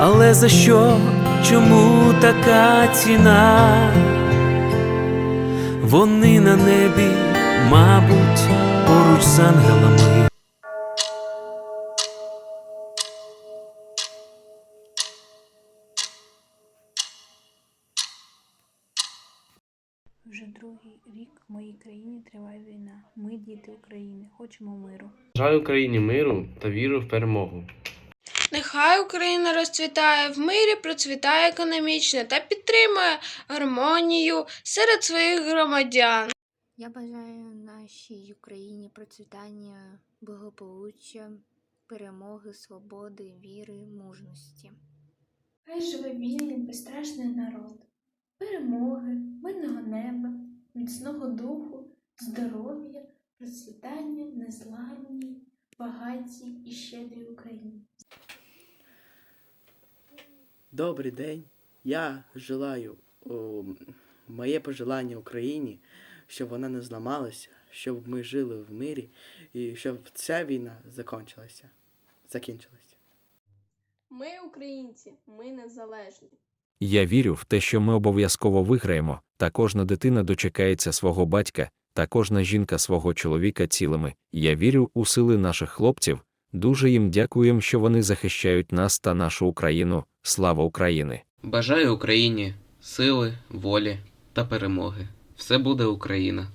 Але за що, чому така ціна? Вони на небі, мабуть, поруч з ангелами. Вже другий рік в моїй країні триває війна. Ми, діти України, хочемо миру. Бажаю Україні миру та віру в перемогу. Нехай Україна розцвітає в мирі, процвітає економічно та підтримує гармонію серед своїх громадян. Я бажаю нашій Україні процвітання, благополуччя, перемоги, свободи, віри, мужності. Хай живе вільний, безстрашний народ, перемоги, мирного неба, міцного духу, здоров'я, процвітання, незламній, багатій і щедрій Україні. Добрий день. Я желаю о, моє пожелання Україні, щоб вона не зламалася, щоб ми жили в мирі і щоб ця війна закінчилася. закінчилася. Ми українці, ми незалежні. Я вірю в те, що ми обов'язково виграємо, та кожна дитина дочекається свого батька, та кожна жінка свого чоловіка цілими. Я вірю у сили наших хлопців. Дуже їм дякуємо, що вони захищають нас та нашу Україну. Слава Україні! Бажаю Україні сили, волі та перемоги. Все буде Україна.